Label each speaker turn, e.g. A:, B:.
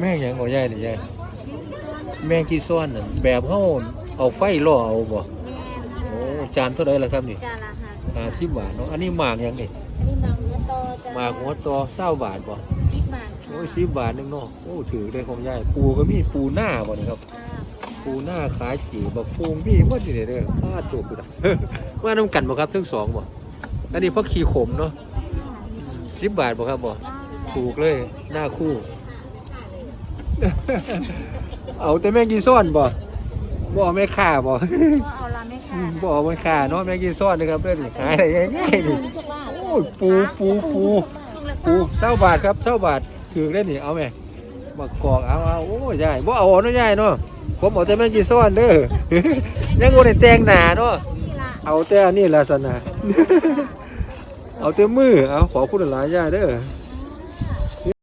A: แม่งหยังบ่ยายนี่ยายแม่งกี่ซ้อนน่ะแบบเฮาเอาไฟล่อเอาบ่
B: แม่
A: โอ้จานเท่าใดล่ะครับนี่
B: จานละห้า
A: 50บาทเนาะอันนี้หมากหยังนี่
B: อันนี้มังหัวโตจะ
A: หมากหัวตอ20บาทบ่
B: สิบบาทค่ะ
A: โอ้ย10บาทหนึงเนาะโอ้ถือได้ของยายปูก็มีปูหน้าบ่นี่ครับ
B: อ่า
A: ปูหน้าขายจีบักฟูงมีหมดนี่เด้อพาดตัวกูดะ ว่าน้ำกันบ่ครับทั้งสองบ่อันนี้พักขี้ขมเนาะ10บาทบ่ครับบ่ถูกเลยหน้าคู่ เอาแต่แม่งกีซ่อนบ่บ่เอาแม่ค่าบ่
B: ก็เอาละไหมค่ะ
A: บ่เอาแม่ค่าเนาะแม่งกีซ่อนนะครับเด้อนี่ขายได้ง่ายๆนี่โอ้ยปูปูปูปูเท่าบาทครับเท่าบาทถือได้นี่เอาแม่มากอกเอาเอาโอ้ยยายบ่เอาเนาะยายเนาะผมเอาแต่แม่งกีซ่อนเด้อยังบ่ได้แต่งหน้าเนาะ
B: นี่ละ
A: เอาแต่อันนี้ล่ะสนะเอาแต่มือเอาขอพูดหลายๆยายเด้อ